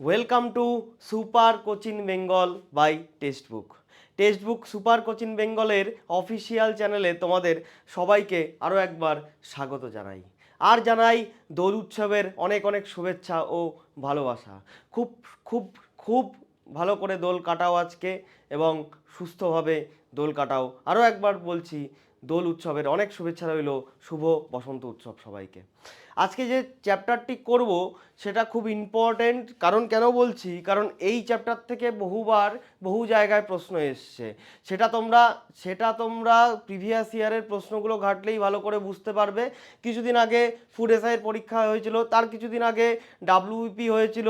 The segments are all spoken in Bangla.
Welcome to super coaching Bengal by textbook textbook super coaching বেঙ্গলের অফিসিয়াল চ্যানেলে তোমাদের সবাইকে আরও একবার স্বাগত জানাই। আর জানাই দোল উৎসবের অনেক অনেক শুভেচ্ছা ও ভালোবাসা। খুব খুব খুব ভালো করে দোল কাটাও আজকে এবং সুস্থভাবে দোল কাটাও। আরও একবার বলছি দোল উৎসবের অনেক শুভেচ্ছা রইল। শুভ বসন্ত উৎসব সবাইকে। আজকে যে চ্যাপ্টারটি করব, সেটা খুব ইম্পর্ট্যান্ট কারণ কেন বলছি? কারণ এই চ্যাপ্টার থেকে বহুবার বহু জায়গায় প্রশ্ন এসছে। সেটা তোমরা সেটা তোমরা প্রিভিয়াস ইয়ারের প্রশ্নগুলো ঘাটলেই ভালো করে বুঝতে পারবে। কিছুদিন আগে ফুড এসআইয়ের পরীক্ষা হয়েছিল, তার কিছুদিন আগে ডাব্লিউপি হয়েছিল।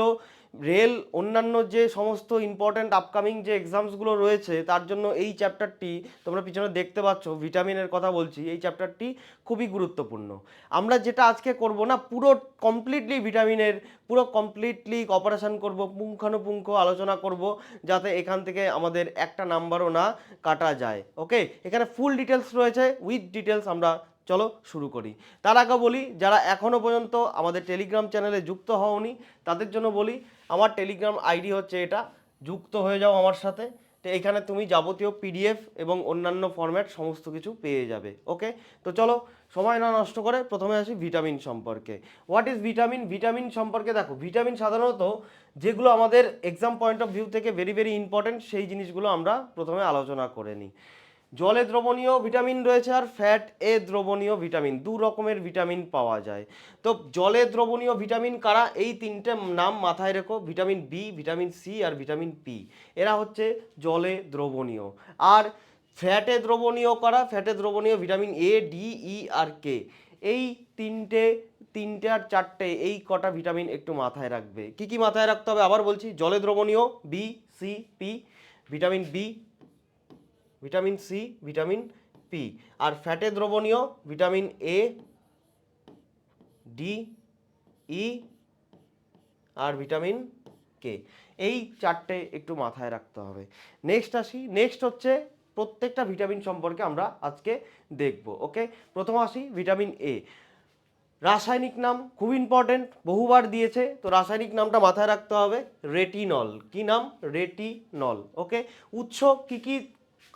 রেল, অন্যান্য যে সমস্ত ইম্পর্ট্যান্ট আপকামিং যে এক্সামসগুলো রয়েছে, তার জন্য এই চ্যাপ্টারটি তোমরা পিছনে দেখতে পাচ্ছ ভিটামিনের কথা বলছি, এই চ্যাপ্টারটি খুবই গুরুত্বপূর্ণ। আমরা যেটা আজকে করব না, পুরো কমপ্লিটলি ভিটামিনের পুরো কমপ্লিটলি অপারেশন করব, পুঙ্খানুপুঙ্খ আলোচনা করব, যাতে এখান থেকে আমাদের একটা নাম্বারও না কাটা যায় ওকে এখানে ফুল ডিটেলস রয়েছে উইথ ডিটেলস আমরা, চলো শুরু করি। তার আগে বলি, যারা এখনও পর্যন্ত আমাদের টেলিগ্রাম চ্যানেলে যুক্ত হওনি, তাদের জন্য বলি আমার টেলিগ্রাম আইডি হচ্ছে এটা, যুক্ত হয়ে যাও আমার সাথে। তো এখানে তুমি যাবতীয় পিডিএফ এবং অন্যান্য ফরম্যাট সমস্ত কিছু পেয়ে যাবে, ওকে? তো চলো, সময় না নষ্ট করে প্রথমে আসি ভিটামিন সম্পর্কে। হোয়াট ইজ ভিটামিন ভিটামিন সম্পর্কে দেখো ভিটামিন সাধারণত যেগুলো আমাদের এক্সাম পয়েন্ট অফ ভিউ থেকে ভেরি ভেরি ইম্পর্টেন্ট সেই জিনিসগুলো আমরা প্রথমে আলোচনা করে নিই। জলে দ্রবণীয় ভিটামিন রয়েছে আর ফ্যাট এ দ্রবণীয় ভিটামিন, দু রকমের ভিটামিন পাওয়া যায়। তো জলে দ্রবণীয় ভিটামিন কারা? এই তিনটে নাম মাথায় রেখো, ভিটামিন বি ভিটামিন সি আর ভিটামিন পি এরা হচ্ছে জলে দ্রবণীয়। আর ফ্যাটে দ্রবণীয় করা? ফ্যাটে দ্রবণীয় ভিটামিন এ ডি ই আর কে এই তিনটে তিনটে আর চারটে, এই কটা ভিটামিন একটু মাথায় রাখবে। কি কি মাথায় রাখতে হবে? আবার বলছি, জলে দ্রবণীয় B C P vitamin B vitamin C, vitamin P. আর ফ্যাটে দ্রবণীয় ভিটামিন এ, ডি, ই আর ভিটামিন কে। এই চারটে একটু মাথায় রাখতে হবে। নেক্সট আসি। নেক্সট হচ্ছে প্রত্যেকটা ভিটামিন সম্পর্কে আমরা আজকে দেখব, ওকে? প্রথম আসি ভিটামিন এ। রাসায়নিক নাম খুব ইম্পর্টেন্ট বহুবার দিয়েছে। তো রাসায়নিক নামটা মাথায় রাখতে হবে রেটিনল। কি নাম? Retinol, okay? উৎস কি কি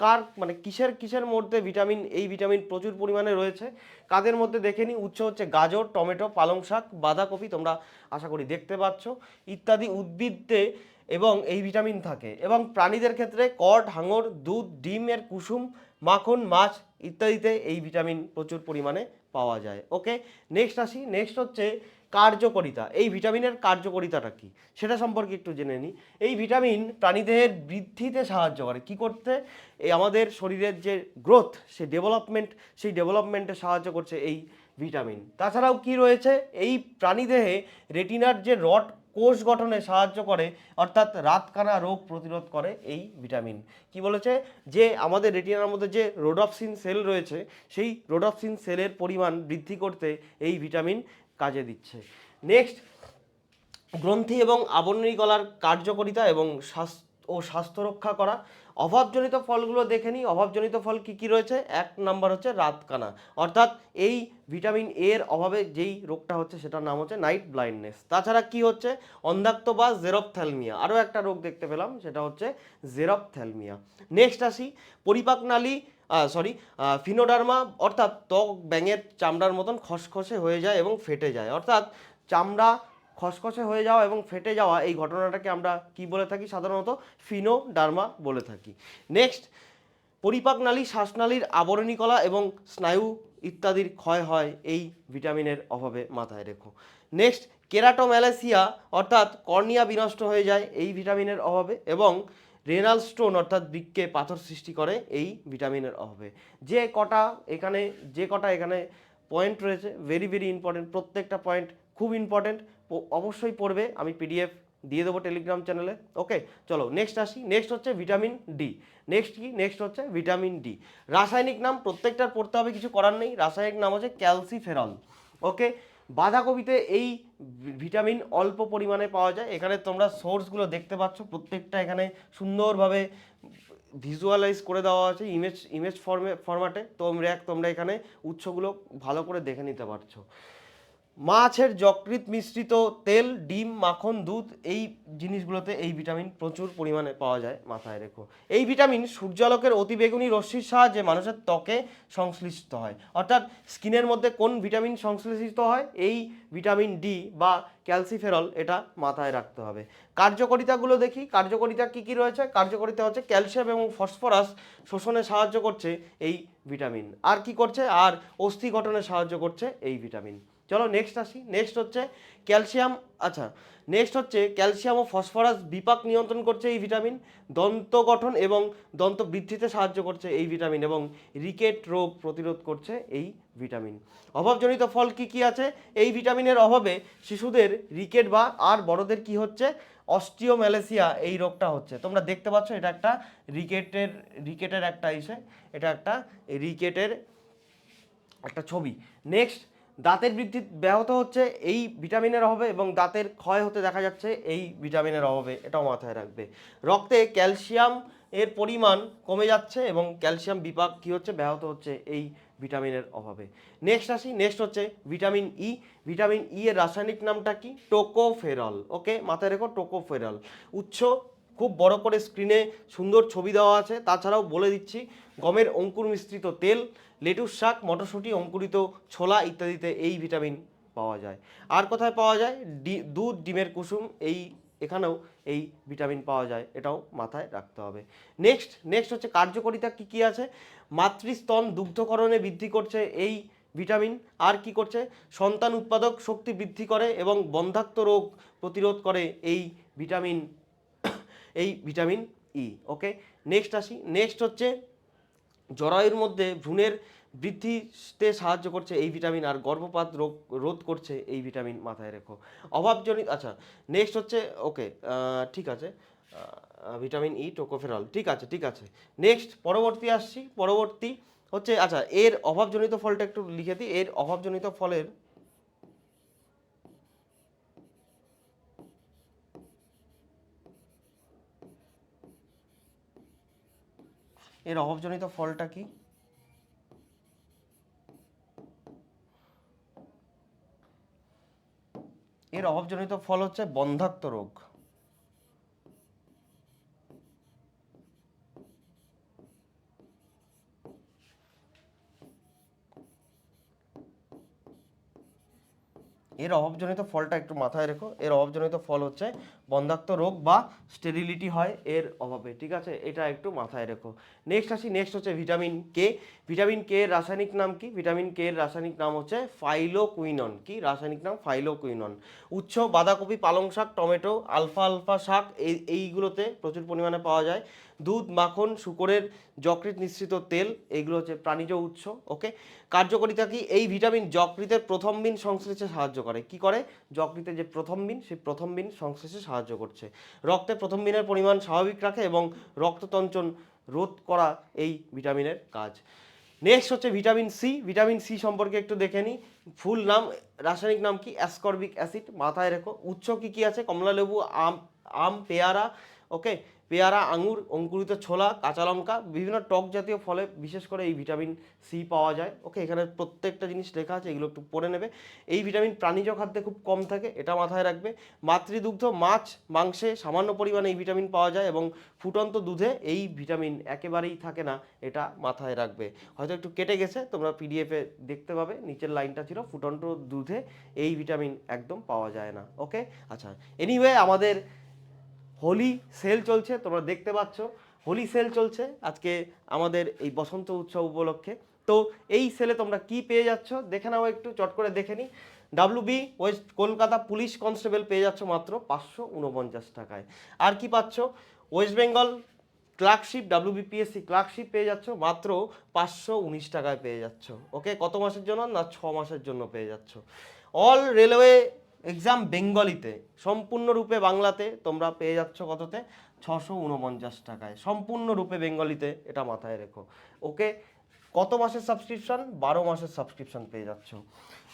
কার মানে কিসের কিসের মধ্যে ভিটামিন এই ভিটামিন প্রচুর পরিমাণে রয়েছে? কাদের মধ্যে দেখে নিই উৎস হচ্ছে গাজর, টমেটো, পালং শাক, বাঁধাকপি, তোমরা আশা করি দেখতে পাচ্ছ, ইত্যাদি উদ্ভিদে এবং এই ভিটামিন থাকে। এবং প্রাণীদের ক্ষেত্রে কট হাঙর, দুধ ডিমের কুসুম, মাখন, মাছ ইত্যাদিতে এই ভিটামিন প্রচুর পরিমাণে পাওয়া যায়। ওকে নেক্সট আসি। নেক্সট হচ্ছে কার্যকরিতা, এই ভিটামিনের কার্যকরিতাটা কি? সেটা সম্পর্কে একটু জেনে নিই এই ভিটামিন প্রাণীদেহের বৃদ্ধিতে সাহায্য করে। কি করতে? এই আমাদের শরীরের যে গ্রোথ সেই ডেভেলপমেন্ট, সেই ডেভেলপমেন্টে সাহায্য করছে এই ভিটামিন। তাছাড়াও কি রয়েছে? এই প্রাণীদেহে রেটিনার যে রড কোষ গঠনে সাহায্য করে, অর্থাৎ রাতকানা রোগ প্রতিরোধ করে এই ভিটামিন। কি বলেছে? যে আমাদের রেটিনার মধ্যে যে রোডপসিন সেল রয়েছে, সেই রোডপসিন সেলের পরিমাণ বৃদ্ধি করতে এই ভিটামিন কাজে দিচ্ছে। নেক্সট গ্রন্থি এবং আবরণী গলার কার্যকারিতা এবং স্বাস্থ্য ও স্বাস্থ্য রক্ষা করা। অভাবজনিত ফলগুলো দেখে নিই। অভাবজনিত ফল কি কি রয়েছে? এক নাম্বার হচ্ছে রাতকানা। অর্থাৎ এই ভিটামিন এর অভাবে যেই রোগটা হচ্ছে সেটার নাম হচ্ছে নাইট ব্লাইন্ডনেস। তাছাড়া কি হচ্ছে? অন্ধাক্ত বা জেরপথ্যালমিয়া। আরও একটা রোগ দেখতে পেলাম, সেটা হচ্ছে জেরপথ্যালমিয়া। নেক্সট আসি পরিপাক নালী সরি ফিনোডার্মা অর্থাৎ ত্বক ব্যাঙের চামড়ার মতন খসখসে হয়ে যায় এবং ফেটে যায়। অর্থাৎ চামড়া খসখসে হয়ে যাওয়া এবং ফেটে যাওয়া এই ঘটনাটাকে আমরা কি বলে থাকি? সাধারণত ফিনোডার্মা বলে থাকি। নেক্সট পরিপাক নালী শ্বাসনালীর আবরণী কলা এবং স্নায়ু ইত্যাদির ক্ষয় হয় এই ভিটামিনের অভাবে মাথায় রেখো। নেক্সট কেরাটোম্যালেসিয়া, অর্থাৎ কর্নিয়া বিনষ্ট হয়ে যায় এই ভিটামিনের অভাবে এবং রেনাল স্টোন অর্থাৎ বৃক্কে পাথর সৃষ্টি করে এই ভিটামিনের অভাবে। যে কটা এখানে, যে কটা এখানে পয়েন্ট রয়েছে ভেরি ভেরি ইম্পর্টেন্ট প্রত্যেকটা পয়েন্ট খুব ইম্পর্টেন্ট অবশ্যই পড়বে, আমি পিডিএফ দিয়ে দেবো টেলিগ্রাম চ্যানেলে ওকে চলো নেক্সট আসি নেক্সট হচ্ছে ভিটামিন ডি নেক্সট কি? নেক্সট হচ্ছে ভিটামিন ডি রাসায়নিক নাম প্রত্যেকটার পড়তে হবে, কিছু করার নেই। রাসায়নিক নাম হচ্ছে ক্যালসিফেরল ওকে বাঁধাকপিতে এই ভিটামিন অল্প পরিমাণে পাওয়া যায়। এখানে তোমরা সোর্সগুলো দেখতে পাচ্ছ। প্রত্যেকটা এখানে সুন্দরভাবে ভিজুয়ালাইজ করে দেওয়া আছে ইমেজ ইমেজ ফর্মে, ফরম্যাটে। তোমরা তোমরা এখানে উৎসগুলো ভালো করে দেখে নিতে পারছ। মাছের যকৃৎ মিশ্রিত তেল, ডিম, মাখন, দুধ, এই জিনিসগুলোতে এই ভিটামিন প্রচুর পরিমাণে পাওয়া যায় মাথায় রেখো এই ভিটামিন সূর্যালোকের অতিবেগুনি রশ্মির সাহায্যে মানুষের ত্বকে সংশ্লিষ্ট হয়। অর্থাৎ স্কিনের মধ্যে কোন ভিটামিন সংশ্লেষিত হয়? এই ভিটামিন ডি বা ক্যালসিফেরল এটা মাথায় রাখতে হবে। কার্যকারিতাগুলো দেখি। কার্যকারিতা কী কী রয়েছে? কার্যকারিতা হচ্ছে ক্যালসিয়াম এবং ফসফরাস শোষণে সাহায্য করছে এই ভিটামিন। আর কি করছে? আর অস্থি গঠনে সাহায্য করছে এই ভিটামিন। চলো নেক্সট আসি। নেক্সট হচ্ছে ক্যালসিয়াম আচ্ছা নেক্সট হচ্ছে ক্যালসিয়াম ও ফসফরাস বিপাক নিয়ন্ত্রণ করছে এই ভিটামিন দন্ত গঠন এবং দন্ত বৃদ্ধিতে সাহায্য করছে এই ভিটামিন এবং রিকেট রোগ প্রতিরোধ করছে এই ভিটামিন অভাবজনিত ফল কি কি আছে? এই ভিটামিনের অভাবে শিশুদের রিকেট বা আর বড়দের কি হচ্ছে? অস্টিওম্যালেসিয়া এই রোগটা হচ্ছে। তোমরা দেখতে পাচ্ছ এটা একটা রিকেটের রিকেটের একটা ইসে, এটা একটা রিকেটের একটা ছবি। নেক্সট দাঁতের বৃদ্ধি ব্যাহত হচ্ছে এই ভিটামিনের অভাবে এবং দাঁতের ক্ষয় হতে দেখা যাচ্ছে এই ভিটামিনের অভাবে, এটাও মাথায় রাখবে। রক্তে ক্যালসিয়াম এর পরিমাণ কমে যাচ্ছে এবং ক্যালসিয়াম বিপাক কী হচ্ছে? ব্যাহত হচ্ছে এই ভিটামিনের অভাবে। নেক্সট আসি, নেক্সট হচ্ছে ভিটামিন ই ভিটামিন ই এর রাসায়নিক নামটা কি? টোকোফেরল। ওকে, মাথায় রেখো, টোকোফেরল। উচ্চ খুব বড় করে স্ক্রিনে সুন্দর ছবি দেওয়া আছে। তাছাড়াও বলে দিচ্ছি, গমের অঙ্কুর মিশ্রিত তেল, লেটুস শাক, মটরশুঁটি, অঙ্কুরিত ছোলা ইত্যাদিতে এই ভিটামিন পাওয়া যায়। আর কোথায় পাওয়া যায়? ডি, দুধ, ডিমের কুসুম, এই, এখানেও এই ভিটামিন পাওয়া যায়। এটাও মাথায় রাখতে হবে। নেক্সট নেক্সট হচ্ছে কার্যকারিতা কী কী আছে? মাতৃস্তন দুগ্ধকরণে বৃদ্ধি করছে এই ভিটামিন আর কি করছে? সন্তান উৎপাদক শক্তি বৃদ্ধি করে এবং বন্ধাত্ম রোগ প্রতিরোধ করে এই ভিটামিন এই ভিটামিন ই ওকে নেক্সট আসি নেক্সট হচ্ছে জরায়ুর মধ্যে ভ্রূণের বৃদ্ধিতে সাহায্য করছে এই ভিটামিন আর গর্ভপাত রোগ, রোধ করছে এই ভিটামিন মাথায় রেখো। অভাবজনিত আচ্ছা নেক্সট হচ্ছে ওকে ঠিক আছে ভিটামিন ই টোকোফেরল, ঠিক আছে ঠিক আছে। নেক্সট পরবর্তী আসছি, পরবর্তী হচ্ছে আচ্ছা এর অভাবজনিত ফলটা একটু লিখে দিই, এর অভাবজনিত ফলের এর অভাবজনিত ফলটা কি? এর অভাবজনিত ফল হচ্ছে বন্ধাত্ম রোগ। এর অভাবজনিত ফলটা একটু মাথায় রেখো। এর অভাবজনিত ফল হচ্ছে বন্ধাত্ম রোগ বা স্টেরিলিটি হয় এর অভাবে, ঠিক আছে? এটা একটু মাথায় রেখো। নেক্সট আসি নেক্সট হচ্ছে ভিটামিন কে ভিটামিন কে এর রাসায়নিক নাম কি? ভিটামিন কে এর রাসায়নিক নাম হচ্ছে ফাইলোকুইনন কি রাসায়নিক নাম? ফাইলোকুইনন উচ্চ বাঁধাকপি, পালং শাক, টমেটো, আলফা আলফা শাক, এই, এইগুলোতে প্রচুর পরিমাণে পাওয়া যায়। দুধ, মাখন, শুকরের যকৃৎ মিশ্রিত তেল এইগুলো হচ্ছে প্রাণীজ উৎস, ওকে? কার্যকারিতা কি? এই ভিটামিন যকৃতের প্রথম বিন সংশ্লেষে সাহায্য করে। কি করে? যকৃতের যে প্রথম বিন, সেই প্রথম বিন সংশ্লেষে সাহায্য করছে। রক্তে প্রথম বিনের পরিমাণ স্বাভাবিক রাখে এবং রক্ততঞ্চন রোধ করা এই ভিটামিনের কাজ। নেক্সট হচ্ছে ভিটামিন সি। ভিটামিন সি সম্পর্কে একটু দেখে নিই। ফুল নাম, রাসায়নিক নাম কি? Ascorbic acid. মাথায় রেখো। উৎস কি কি আছে? কমলালেবু, আম আম, পেয়ারা, ওকে? পেয়ারা, আঙুর, অঙ্কুরিত ছোলা, কাঁচা লঙ্কা, বিভিন্ন টক জাতীয় ফলে বিশেষ করে এই ভিটামিন সি পাওয়া যায়। ওকে, এখানে প্রত্যেকটা জিনিস লেখা আছে, এগুলো একটু পড়ে নেবে। এই ভিটামিন প্রাণীজ খাদ্যে খুব কম থাকে, এটা মাথায় রাখবে। মাতৃদুগ্ধ, মাছ, মাংসে সামান্য পরিমাণে এই ভিটামিন পাওয়া যায় এবং ফুটন্ত দুধে এই ভিটামিন একেবারেই থাকে না, এটা মাথায় রাখবে। হয়তো একটু কেটে গেছে, তোমরা পিডিএফে দেখতে পাবে, নিচের লাইনটা ছিল, ফুটন্ত দুধে এই ভিটামিন একদম পাওয়া যায় না, ওকে? আচ্ছা এনিওয়ে আমাদের হোলি সেল চলছে, তোমরা দেখতে পাচ্ছ। হোলি সেল চলছে আজকে আমাদের এই বসন্ত উৎসব উপলক্ষে। তো এই সেলে তোমরা কি পেয়ে যাচ্ছ, দেখে নাও একটু, চট করে দেখে নিই W B west Kolkata police constable পেয়ে যাচ্ছ মাত্র পাঁচশো উনপঞ্চাশ টাকায়। আর কি পাচ্ছ? ওয়েস্ট বেঙ্গল ক্লার্কশিপ, ডাব্লিউ বিপিএসসি ক্লার্কশিপ পেয়ে যাচ্ছ মাত্র পাঁচশো উনিশ টাকায় পেয়ে যাচ্ছ। ওকে, কত মাসের জন্য না ছ মাসের জন্য পেয়ে যাচ্ছ? অল রেলওয়ে এক্সাম বেঙ্গলিতে সম্পূর্ণরূপে বাংলাতে তোমরা পেয়ে যাচ্ছ কততে? ছশো উনপঞ্চাশ টাকায়। সম্পূর্ণরূপে বেঙ্গলিতে এটা মাথায় রেখো। ওকে? কত মাসের সাবস্ক্রিপশন বারো মাসের সাবস্ক্রিপশন পেয়ে যাচ্ছ।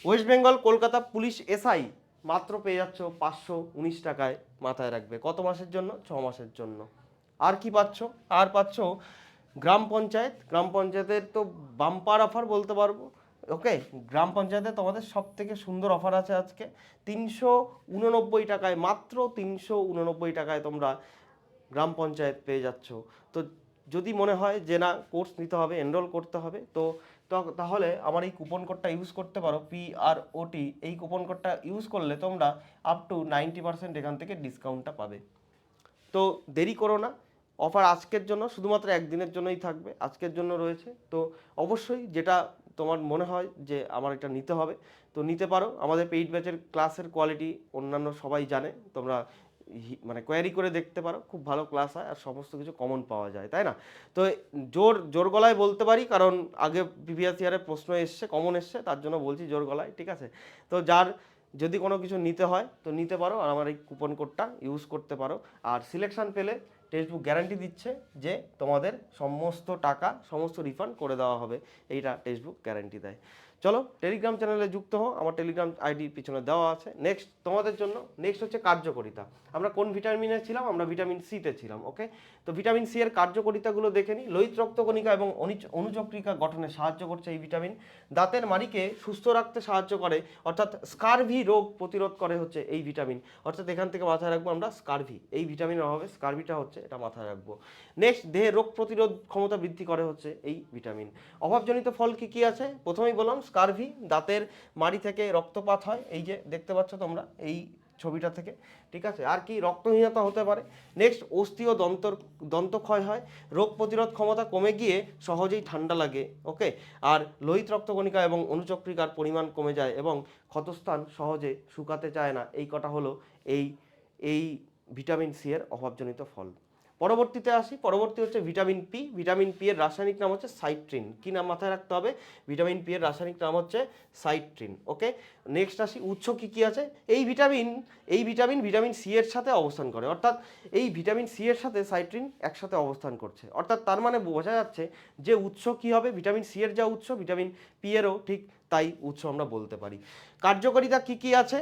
West Bengal Kolkata police SI মাত্র পেয়ে যাচ্ছ পাঁচশো উনিশ টাকায় মাথায় রাখবে। কত মাসের জন্য? ছ মাসের জন্য। আর কি পাচ্ছ? আর পাচ্ছ গ্রাম পঞ্চায়েত। গ্রাম পঞ্চায়েতের তো বাম্পার অফার বলতে পারব। ওকে গ্রাম পঞ্চায়েতে তোমাদের সব থেকে সুন্দর অফার আছে আজকে। তিনশো উননব্বই টাকায়, মাত্র তিনশো উননব্বই টাকায় তোমরা গ্রাম পঞ্চায়েত পেয়ে যাচ্ছ। তো যদি মনে হয় যে না কোর্স নিতে হবে এনরোল করতে হবে, তো তাহলে আমার এই কুপন কোডটা ইউজ করতে পারো পি আর ওটি এই কুপন কোডটা ইউজ করলে তোমরা আপ টু নাইনটি পার্সেন্ট এখান থেকে ডিসকাউন্টটা পাবে। তো দেরি করো না অফার আজকের জন্য, শুধুমাত্র একদিনের জন্যই থাকবে, আজকের জন্য রয়েছে। তো অবশ্যই যেটা তোমার মনে হয় যে আমার এটা নিতে হবে? তো নিতে পারো। আমাদের পেইড ব্যাচের ক্লাসের কোয়ালিটি অন্যান্য সবাই জানে। তোমরা মানে কোয়ারি করে দেখতে পারো। খুব ভালো ক্লাস হয় আর সমস্ত কিছু কমন পাওয়া যায়, তাই না? তো জোর জোর গলায় বলতে পারি, কারণ আগে প্রিভিয়াস ইয়ারের প্রশ্ন এসছে কমন এসছে, তার জন্য বলছি জোর গলায়, ঠিক আছে? তো যার, যদি কোনো কিছু নিতে হয়, তো নিতে পারো। আর আমার এই কুপন কোডটা ইউজ করতে পারো। আর সিলেকশন পেলে টেক্সটবুক গ্যারান্টি দিচ্ছে যে তোমাদের সমস্ত টাকা, সমস্ত রিফান্ড করে দেওয়া হবে। এইটা টেক্সটবুক গ্যারান্টি দেয়। চলো টেলিগ্রাম চ্যানেলে যুক্ত হও, আমার টেলিগ্রাম আইডি পিছনে দেওয়া আছে। নেক্সট তোমাদের জন্য নেক্সট হচ্ছে কার্যকরিতা। আমরা কোন ভিটামিনে ছিলাম? আমরা ভিটামিন সিতে ছিলাম ওকে তো ভিটামিন সি এর কার্যকরিতাগুলো দেখে নিই লোহিত রক্তকণিকা এবং অনুচ- অনুচক্রিকা গঠনে সাহায্য করছে এই ভিটামিন দাঁতের মাড়িকে সুস্থ রাখতে সাহায্য করে, অর্থাৎ স্কারভি রোগ প্রতিরোধ করে হচ্ছে এই ভিটামিন অর্থাৎ এখান থেকে মাথায় রাখব আমরা স্কারভি। এই ভিটামিনের অভাবে স্কারভিটা হচ্ছে, এটা মাথায় রাখব। নেক্সট দেহে রোগ প্রতিরোধ ক্ষমতা বৃদ্ধি করে হচ্ছে এই ভিটামিন অভাবজনিত ফল কি কি আছে? প্রথমেই বললাম স্কারভি, দাঁতের মাড়ি থেকে রক্তপাত হয়। এই যে দেখতে পাচ্ছ তোমরা, এই ছবিটা থেকে। ঠিক আছে? আর কি রক্তহীনতা হতে পারে। নেক্সট অস্থি ও দন্তর, দন্তক্ষয় হয়। রোগ প্রতিরোধ ক্ষমতা কমে গিয়ে সহজেই ঠান্ডা লাগে ওকে আর লোহিত রক্তকণিকা এবং অনুচক্রিকার পরিমাণ কমে যায় এবং ক্ষতস্থান সহজে শুকাতে চায় না। এই কটা হলো এই এই ভিটামিন সি এর অভাবজনিত ফল। পরবর্তীতে আসি, পরবর্তী হচ্ছে ভিটামিন পি। ভিটামিন পি এর রাসায়নিক নাম হচ্ছে সাইট্রিন। কি নাম মাথায় রাখতে হবে? ভিটামিন পি এর রাসায়নিক নাম হচ্ছে সাইট্রিন ওকে নেক্সট আসি, উৎস কি কি আছে? এই ভিটামিন এই ভিটামিন ভিটামিন সি এর সাথে অবস্থান করে। অর্থাৎ এই ভিটামিন সি এর সাথে সাইট্রিন একসাথে অবস্থান করছে। অর্থাৎ তার মানে বোঝা যাচ্ছে যে উৎস কি হবে? ভিটামিন সি এর যা উৎস, ভিটামিন পি এরও ঠিক তাই উৎস আমরা বলতে পারি। কার্যকারিতা কি কি আছে?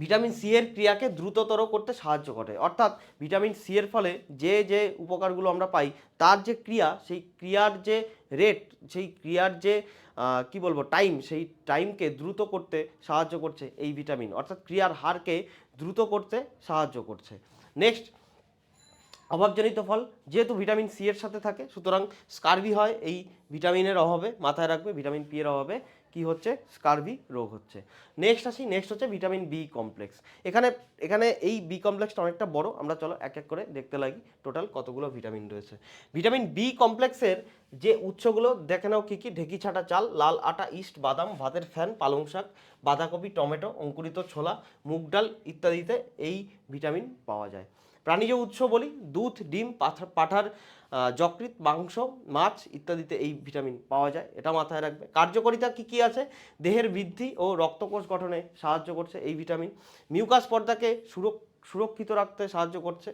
ভিটামিন সি এর ক্রিয়াকে দ্রুততর করতে সাহায্য করে। অর্থাৎ ভিটামিন সি এর ফলে যে যে উপকারগুলো আমরা পাই, তার যে ক্রিয়া, সেই ক্রিয়ার যে রেট সেই ক্রিয়ার যে কি বলব টাইম সেই টাইমকে দ্রুত করতে সাহায্য করছে এই ভিটামিন। অর্থাৎ ক্রিয়ার হারকে দ্রুত করতে সাহায্য করছে। নেক্সট অভাবজনিত ফল, যেহেতু ভিটামিন সি এর সাথে থাকে, সুতরাং স্কারভি হয়, এই ভিটামিনের অভাবে, মাথায় রাখবে, ভিটামিন পি এর অভাবে কি হচ্ছে? স্কারভি রোগ হচ্ছে। নেক্সট আসি নেক্সট হচ্ছে ভিটামিন বি কমপ্লেক্স এখানে এখানে এই বি কমপ্লেক্সটা অনেকটা বড়। আমরা চলো এক এক করে দেখতে লাগি টোটাল কতগুলো ভিটামিন রয়েছে। ভিটামিন বি কমপ্লেক্সের যে উৎসগুলো, দেখে নাও কী কী? ঢেকি, ছাটা, চাল, লাল আটা, ইস্ট, বাদাম, ভাতের ফ্যান, পালং শাক, বাঁধাকপি, টমেটো, অঙ্কুরিত ছোলা, মুগ ডাল ইত্যাদিতে এই ভিটামিন পাওয়া যায়। প্রাণীজ উৎস বলি, দুধ, ডিম পাঠার যকৃৎ, মাংস, মাছ ইত্যাদিতে এই ভিটামিন পাওয়া যায়। এটা মাথায় রাখবে। কার্যকারিতা কি কি আছে? দেহের বৃদ্ধি ও রক্তকোষ গঠনে সাহায্য করছে এই ভিটামিন। মিউকাস পর্দাকে সুরক- সুরক্ষিত রাখতে সাহায্য করছে।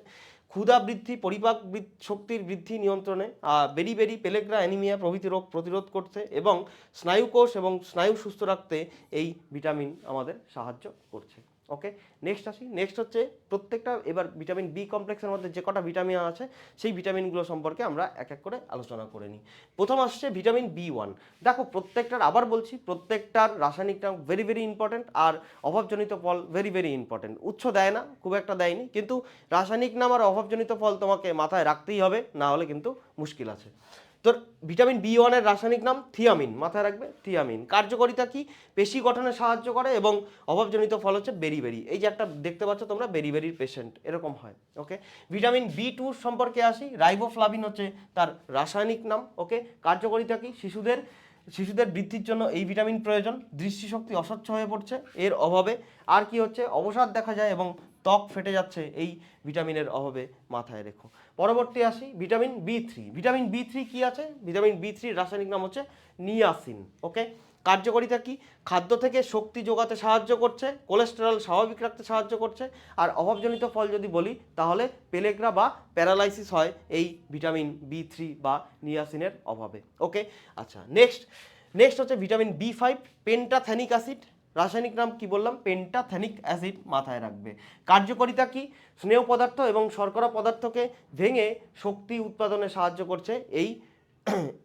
ক্ষুধা বৃদ্ধি, পরিপাক শক্তির বৃদ্ধি নিয়ন্ত্রণে বেরি বেরি, পেলেগ্রা, অ্যানিমিয়া প্রভৃতি রোগ প্রতিরোধ করতে এবং স্নায়ুকোষ এবং স্নায়ু সুস্থ রাখতে এই ভিটামিন আমাদের সাহায্য করছে। ওকে নেক্সট আসি। নেক্সট হচ্ছে প্রত্যেকটা, এবার ভিটামিন বি কমপ্লেক্সের মধ্যে যে কটা ভিটামিন আছে, সেই ভিটামিনগুলো সম্পর্কে আমরা এক এক করে আলোচনা করে নিই। প্রথম আসছে ভিটামিন বি ওয়ান দেখো, প্রত্যেকটার, আবার বলছি, প্রত্যেকটার রাসায়নিক নাম ভেরি ভেরি ইম্পর্টেন্ট আর অভাবজনিত ফল ভেরি ভেরি ইম্পর্টেন্ট উৎস দেয় না, খুব একটা দেয়নি, কিন্তু রাসায়নিক নাম আর অভাবজনিত ফল তোমাকে মাথায় রাখতেই হবে, না হলে কিন্তু মুশকিল আছে। তোর ভিটামিন বি ওয়ানের রাসায়নিক নাম থিয়ামিন মাথায় রাখবে থিয়ামিন কার্যকারিতা কি? পেশি গঠনে সাহায্য করে এবং অভাবজনিত ফল হচ্ছে বেরি বেরি এই যে একটা দেখতে পাচ্ছ তোমরা বেরি বেরির পেশেন্ট এরকম হয় ওকে ভিটামিন বি টু সম্পর্কে আসি রাইবোফ্লাভিন হচ্ছে তার রাসায়নিক নাম ওকে কার্যকারিতা কি? শিশুদের শিশুদের বৃদ্ধির জন্য এই ভিটামিন প্রয়োজন। দৃষ্টিশক্তি অস্বচ্ছ হয়ে পড়ছে, এর অভাবে। আর কি হচ্ছে? অবসাদ দেখা যায় এবং ত্বক ফেটে যাচ্ছে, এই ভিটামিনের অভাবে মাথায় রেখো। পরবর্তী আসি, vitamin B three vitamin B three কী আছে? ভিটামিন বি থ্রির রাসায়নিক নাম হচ্ছে নিয়াসিন ওকে কার্যকারিতা কি? খাদ্য থেকে শক্তি যোগাতে সাহায্য করছে, কোলেস্টেরল স্বাভাবিক রাখতে সাহায্য করছে, আর অভাবজনিত ফল যদি বলি, তাহলে পেলেগ্রা বা প্যারালাইসিস হয় এই ভিটামিন বি থ্রি বা নিয়াসিনের অভাবে ওকে আচ্ছা নেক্সট নেক্সট হচ্ছে vitamin B five pantothenic acid. রাসায়নিক নাম কি বললাম? পেন্টাথ্যানিক অ্যাসিড মাথায় রাখবে। কার্যকারিতা কি? স্নেহ পদার্থ এবং শর্করা পদার্থকে ভেঙে শক্তি উৎপাদনে সাহায্য করছে এই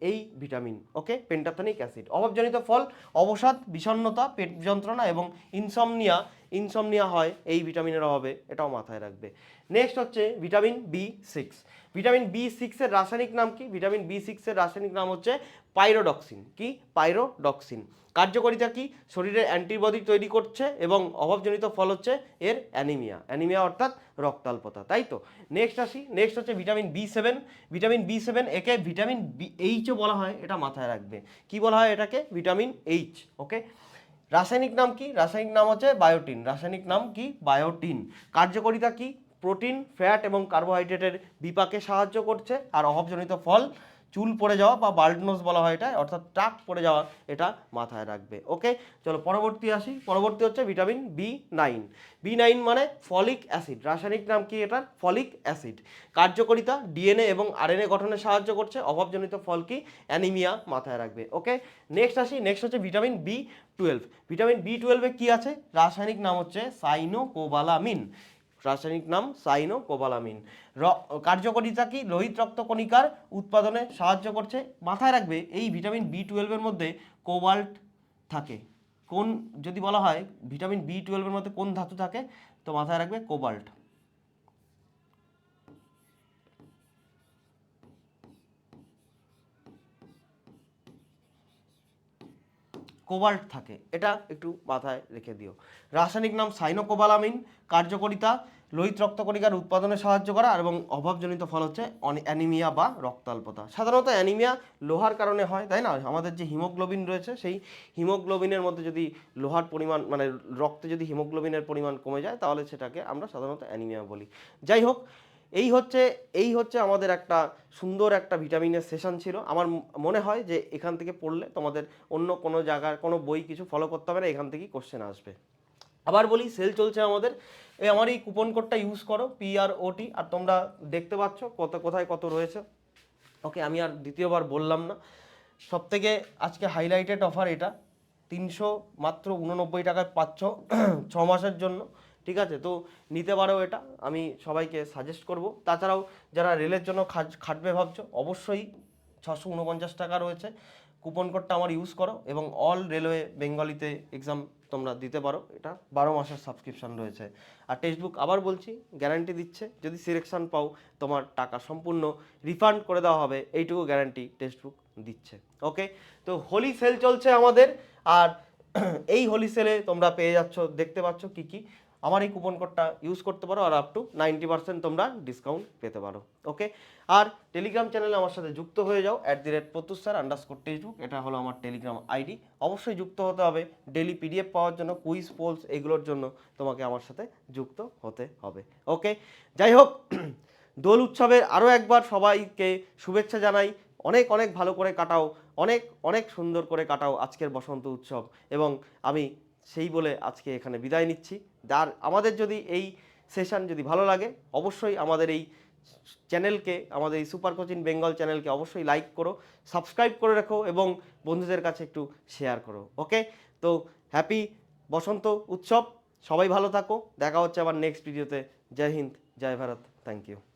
এই ভিটামিন ওকে পেন্টাথনিক অ্যাসিড অভাবজনিত ফল, অবসাদ, বিষণ্ণতা, পেট যন্ত্রণা এবং ইনসমনিয়া ইনসমনিয়া হয় এই ভিটামিনের অভাবে। এটাও মাথায় রাখবে। নেক্সট হচ্ছে vitamin B six vitamin B সিক্সের রাসায়নিক নাম কি? ভিটামিন বি সিক্সের রাসায়নিক নাম হচ্ছে পাইরোডক্সিন কি? পাইরোডক্সিন কার্যকারিতা কি? শরীরে অ্যান্টিবডি তৈরি করছে এবং অভাবজনিত ফল হচ্ছে এর অ্যানিমিয়া অ্যানিমিয়া অর্থাৎ রক্তাল্পতা, তাই তো? নেক্সট আসি। নেক্সট হচ্ছে vitamin B seven vitamin B seven একে ভিটামিন বি এইচও বলা হয়, এটা মাথায় রাখবে। কি বলা হয় এটাকে? ভিটামিন এইচ ওকে রাসায়নিক নাম কি? রাসায়নিক নাম হচ্ছে বায়োটিন রাসায়নিক নাম কি? বায়োটিন কার্যকারিতা কি? প্রোটিন, ফ্যাট এবং কার্বোহাইড্রেটের বিপাকে সাহায্য করছে আর অভাবজনিত ফল, চুল পড়ে যাওয়া বা বাল্ডনোজ বলা হয় এটা, অর্থাৎ টাক পড়ে যাওয়া এটা মাথায় রাখবে। ওকে? চলো পরবর্তী আসি। পরবর্তী হচ্ছে vitamin B nine. B nine মানে ফলিক অ্যাসিড। রাসায়নিক নাম কি এটার? Folic acid. কার্যকারিতা, ডিএনএ এবং আরএনএ গঠনে সাহায্য করছে। অভাবজনিত ফল কি? অ্যানিমিয়া মাথায় রাখবে। ওকে? নেক্সট আসি। নেক্সট হচ্ছে vitamin B twelve. Vitamin B টুয়েলভে কী আছে? রাসায়নিক নাম হচ্ছে সাইনোকোবালামিন। রাসায়নিক নাম সাইনো কোবালামিন কার্যকরিতা কি? লোহিত রক্তকণিকার উৎপাদনে সাহায্য করছে। মাথায় রাখবে, এই ভিটামিন বি টুয়েলভের মধ্যে কোবাল্ট থাকে। কোন, যদি বলা হয়, ভিটামিন বি টুয়েলভের মধ্যে কোন ধাতু থাকে? তো মাথায় রাখবে কোবাল্ট। কোবাল্ট থাকে, এটা একটু মাথায় রেখে দিও। রাসায়নিক নাম সাইনোকোবালামিন, কার্যকরিতা, লোহিত রক্তকণিকার উৎপাদনে সাহায্য করা এবং অভাবজনিত ফল হচ্ছে অ্যানিমিয়া বা রক্তাল্পতা। সাধারণত অ্যানিমিয়া লোহার কারণে হয়, তাই না? আমাদের যে হিমোগ্লোবিন রয়েছে, সেই হিমোগ্লোবিনের মধ্যে যদি লোহার পরিমাণ মানে রক্তে যদি হিমোগ্লোবিনের পরিমাণ কমে যায়, তাহলে সেটাকে আমরা সাধারণত অ্যানিমিয়া বলি। যাই হোক এই হচ্ছে এই হচ্ছে আমাদের একটা সুন্দর একটা ভিটামিনের সেশন ছিল। আমার মনে হয় যে এখান থেকে পড়লে তোমাদের অন্য কোনো জায়গার কোনো বই কিছু ফলো করতে হবে না, এখান থেকেই কোশ্চেন আসবে। আবার বলি সেল চলছে আমাদের। এই আমার এই কুপন কোডটা ইউজ করো পি আর ওটি আর তোমরা দেখতে পাচ্ছ কত, কোথায় কত রয়েছে। ওকে, আমি আর দ্বিতীয়বার বললাম না। সব থেকে আজকে হাইলাইটেড অফার এটা। তিনশো মাত্র উননব্বই টাকায় পাচ্ছ, ছ মাসের জন্য। ঠিক আছে? তো নিতে পারো এটা। আমি সবাইকে সাজেস্ট করব। তাছাড়াও যারা রেলের জন্য খাটবে ভাবছ, অবশ্যই ছশো উনপঞ্চাশ টাকা রয়েছে। কুপন কোডটা আমার ইউজ করো এবং অল রেলওয়ে বেঙ্গলিতে এক্সাম তোমরা দিতে পারো। এটা বারো মাসের সাবস্ক্রিপশন রয়েছে। আর টেক্সট বুক আবার বলছি গ্যারান্টি দিচ্ছে। যদি সিলেকশন পাও, তোমার টাকা সম্পূর্ণ রিফান্ড করে দেওয়া হবে। এইটুকু গ্যারান্টি টেক্সট বুক দিচ্ছে। ওকে তো হোলি সেল চলছে আমাদের। আর এই হোলি সেলে তোমরা পেয়ে যাচ্ছ, দেখতে পাচ্ছ কি কি। আমার এই কুপন কোডটা ইউজ করতে পারো আর আপ টু নাইনটি পার্সেন্ট তোমরা ডিসকাউন্ট পেতে পারো ওকে আর টেলিগ্রাম চ্যানেলে আমার সাথে যুক্ত হয়ে যাও at the rate Pratyush sir underscore textbook এটা হলো আমার টেলিগ্রাম আইডি অবশ্যই যুক্ত হতে হবে ডেলি পিডিএফ পাওয়ার জন্য কুইজ পোলস এগুলোর জন্য তোমাকে আমার সাথে যুক্ত হতে হবে ওকে যাই হোক, দোল উৎসবের আরও একবার সবাইকে শুভেচ্ছা জানাই, অনেক অনেক ভালো করে কাটাও, অনেক অনেক সুন্দর করে কাটাও আজকের বসন্ত উৎসব এবং আমি সেই বলে আজকে এখানে বিদায় নিচ্ছি। আর আমাদের যদি এই সেশন যদি ভালো লাগে, অবশ্যই আমাদের এই চ্যানেলকে আমাদের এই সুপার কোচিং বেঙ্গল চ্যানেলকে অবশ্যই লাইক করো সাবস্ক্রাইব করে রাখো এবং বন্ধুদের কাছে একটু শেয়ার করো ওকে তো হ্যাপি বসন্ত উৎসব, সবাই ভালো থাকো, দেখা হচ্ছে আবার নেক্সট ভিডিওতে জয় হিন্দ, জয় ভারত থ্যাংক ইউ